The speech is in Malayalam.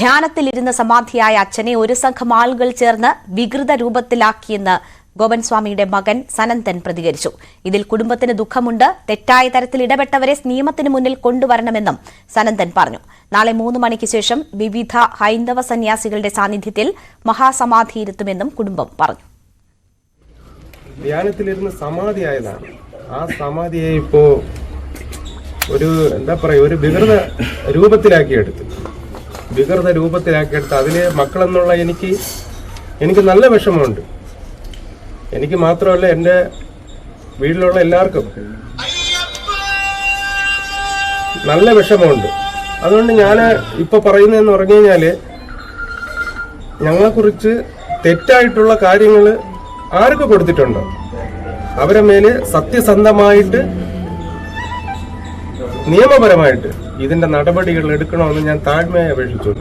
ധ്യാനത്തിലിരുന്ന സമാധിയായ അച്ഛനെ ഒരു സംഘം ആളുകൾ ചേർന്ന് വികൃത രൂപത്തിലാക്കിയെന്ന് ഗോപൻസ്വാമിയുടെ മകൻ സനന്ദൻ പ്രതികരിച്ചു. ഇതിൽ കുടുംബത്തിന് ദുഃഖമുണ്ട്. തെറ്റായ തരത്തിൽ ഇടപെട്ടവരെ നിയമത്തിന് മുന്നിൽ കൊണ്ടുവരണമെന്നും സനന്ദൻ പറഞ്ഞു. നാളെ മൂന്ന് മണിക്ക് ശേഷം വിവിധ ഹൈന്ദവ സന്യാസികളുടെ സാന്നിധ്യത്തിൽ മഹാസമാധിയിരുത്തുമെന്നും കുടുംബം പറഞ്ഞു. ധ്യാനത്തിലിരുന്ന് സമാധിയായതാണ് ആ സമാധിയെ ഇപ്പോ ഒരു എന്താ പറയുക ഒരു വികൃത രൂപത്തിലാക്കിയെടുത്തു. വികൃത രൂപത്തിലാക്കിയെടുത്ത് അതിലെ മക്കളെന്നുള്ള എനിക്ക് എനിക്ക് നല്ല വിഷമമുണ്ട്. എനിക്ക് മാത്രമല്ല എന്റെ വീട്ടിലുള്ള എല്ലാവർക്കും നല്ല വിഷമമുണ്ട്. അതുകൊണ്ട് ഞാൻ ഇപ്പോൾ പറയുന്നതെന്ന് പറഞ്ഞു കഴിഞ്ഞാൽ ഞങ്ങളെക്കുറിച്ച് തെറ്റായിട്ടുള്ള കാര്യങ്ങൾ ആർക്ക് കൊടുത്തിട്ടുണ്ടോ? അവരെ മേൽ സത്യസന്ധമായിട്ട് നിയമപരമായിട്ട് ഇതിന്റെ നടപടികൾ എടുക്കണമെന്ന് ഞാൻ താഴ്മയായി അപേക്ഷിച്ചു